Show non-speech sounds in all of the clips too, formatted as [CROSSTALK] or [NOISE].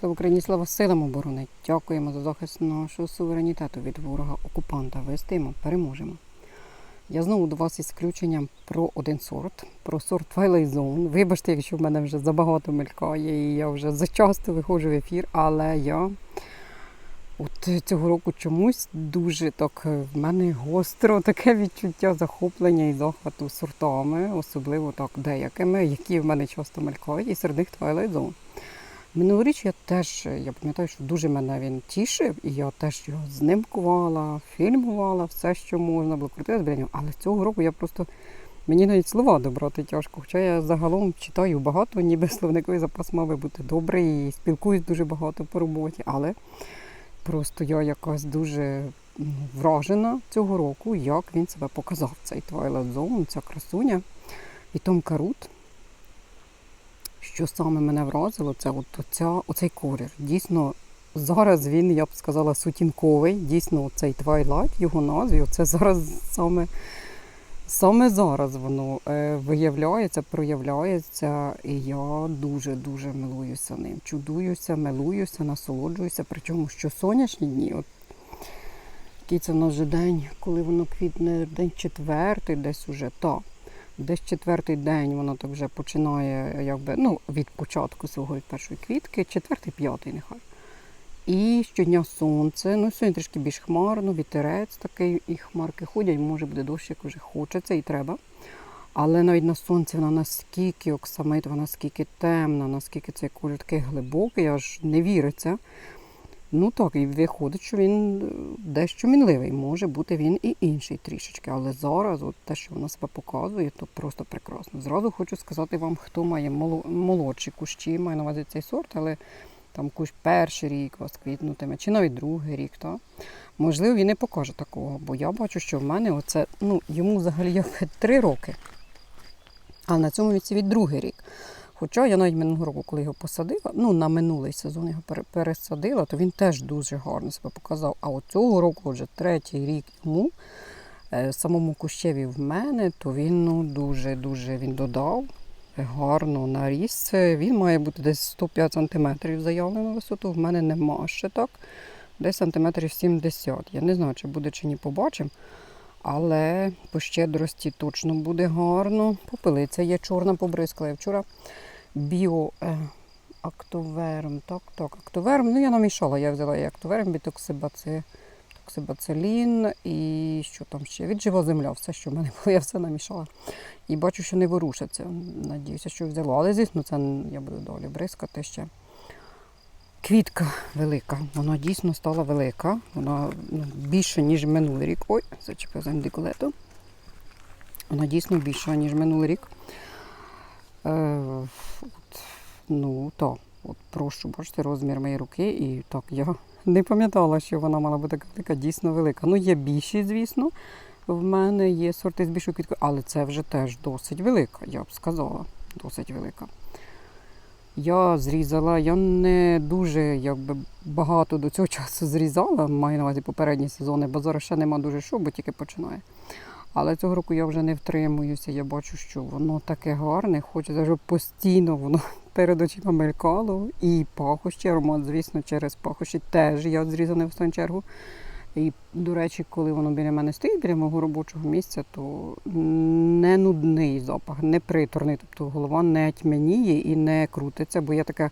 Слава Україні, слава силам оборони. Дякуємо за захист нашого суверенітету від ворога окупанта. Вистоїмо, переможемо. Я знову до вас із включенням про один сорт, про сорт Twilight Zone. Вибачте, якщо в мене вже забагато мелькає, і я вже зачасто виходжу в ефір, але я от цього року чомусь дуже так в мене гостро таке відчуття захоплення і захвату сортами, особливо так деякими, які в мене часто мелькають, і серед них Twilight Zone. Минулоріч я теж, я пам'ятаю, що дуже мене він тішив, і я теж його знимкувала, фільмувала, все, що можна було крутити біля. Але цього року я просто мені навіть слова добрати тяжко. Хоча я загалом читаю багато, ніби словниковий запас мав бути добрий і спілкуюсь дуже багато по роботі. Але просто я якась дуже ну, вражена цього року, як він себе показав, цей Twilight Zone, ця красуня. І Том Карут. Що саме мене вразило, це от оця, оцей колір. Дійсно, зараз він, я б сказала, сутінковий. Дійсно, цей Twilight, його назві, це зараз саме, саме зараз воно е, виявляється, проявляється. І я дуже-дуже милуюся ним. Чудуюся, милуюся, насолоджуюся. Причому що сонячні дні, от який це вже день, коли воно квітне, день четвертий, десь уже так. Десь четвертий день воно так вже починає, якби, ну, від початку свого від першої квітки, четвертий, п'ятий нехай. І щодня сонце. Ну, сьогодні трішки більш хмарно, вітерець такий, і хмарки ходять, може буде дощ, як вже хочеться і треба. Але навіть на сонці вона наскільки оксамит, вона наскільки темна, наскільки цей колір такий глибокий, аж не віриться. Ну так, і виходить, що він е, дещо мінливий. Може бути він і інший трішечки. Але зараз, от те, що вона себе показує, то просто прекрасно. Зразу хочу сказати вам, хто має молодші кущі, маю на увазі цей сорт, але там кущ перший рік вас квітнутиме, чи навіть другий рік. Та? Можливо, він не покаже такого, бо я бачу, що в мене оце, ну, йому взагалі [LAUGHS] три роки. А на цьому віці від другий рік. Хоча я навіть минулого року, коли його посадила, ну на минулий сезон його пересадила, то він теж дуже гарно себе показав. А от цього року, вже третій рік йому, е, самому кущеві в мене, то він ну, дуже-дуже він додав гарно наріс. Е, Він має бути десь 105 см заявлено висоту. В мене нема ще так. Десь сантиметрів 70. Я не знаю, чи буде, чи ні, побачимо. Але по щедрості точно буде гарно. Попелиця є чорна, побризкала. Я вчора біо е. Так, так, актоверм. Ну, я намішала, я взяла і актоверм, бітоксибаци, токсибацилін і що там ще? Віджива земля, все, що в мене було, я все намішала. І бачу, що не ворушиться. Надіюся, що взяла. Але, звісно, це я буду далі бризкати ще. Квітка велика, вона дійсно стала велика. Вона ну, більше, ніж минулий рік. Ой, зачепив за індикулету. Вона дійсно більша, ніж минулий рік. Е, от, ну, так, от прошу, бачите, розмір моєї руки. І так, я не пам'ятала, що вона мала бути така велика, дійсно велика. Ну, є більші, звісно. В мене є сорти з більшою квіткою, але це вже теж досить велика, я б сказала. Досить велика. Я зрізала, я не дуже якби, багато до цього часу зрізала, маю на увазі попередні сезони, бо зараз ще нема дуже що, бо тільки починає. Але цього року я вже не втримуюся, я бачу, що воно таке гарне, хочеться, щоб постійно воно [LAUGHS] перед очима мелькало. І пахощі, аромат, звісно, через пахощі теж я зрізана в останню чергу. І, до речі, коли воно біля мене стоїть, біля мого робочого місця, то не нудний запах, не приторний. Тобто голова не тьмяніє і не крутиться, бо я така,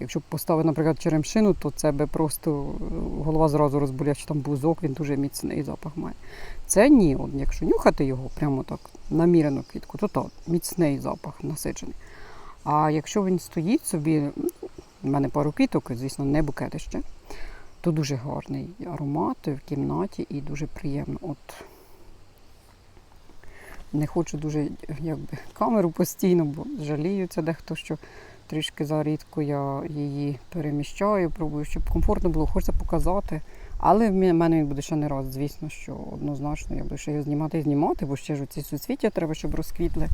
якщо б поставити, наприклад, черемшину, то це би просто голова зразу розболіла, що там бузок, він дуже міцний запах має. Це ні, от якщо нюхати його прямо так намірено квітку, то так, міцний запах насичений. А якщо він стоїть собі, ну, в мене пару квіток, звісно, не букети ще то дуже гарний аромат в кімнаті і дуже приємно. От не хочу дуже якби, камеру постійно, бо жаліються дехто, що трішки зарідко я її переміщаю, пробую, щоб комфортно було, хочеться показати. Але в мене- він буде ще не раз, звісно, що однозначно я буду ще його знімати і знімати, бо ще ж ці суцвіття треба, щоб розквітли.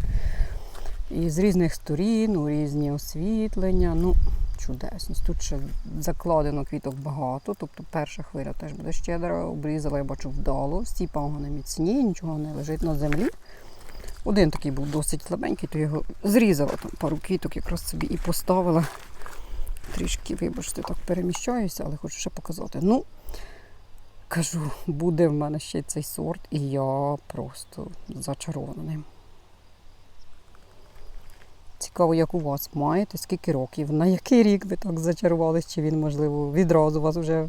І з різних сторін, у різні освітлення. Ну, чудесність. Тут ще закладено квіток багато, тобто перша хвиля теж буде щедра. Обрізала, я бачу, вдало. Всі пагони міцні, нічого не лежить на землі. Один такий був досить слабенький, то його зрізала там пару квіток, якраз собі і поставила Трішки, вибачте, так переміщаюся, але хочу ще показати. Ну, кажу, буде в мене ще цей сорт, і я просто зачарована ним. Цікаво, як у вас маєте, скільки років, на який рік ви так зачарувались, чи він, можливо, відразу вас вже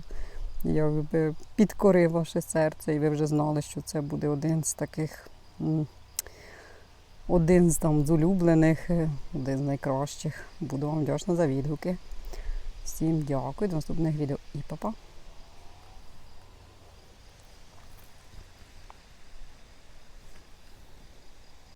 якби, підкорив ваше серце, і ви вже знали, що це буде один з таких, один з там з улюблених, е, один з найкращих. Буду вам вдячна за відгуки. Всім дякую, до наступних відео і па-па.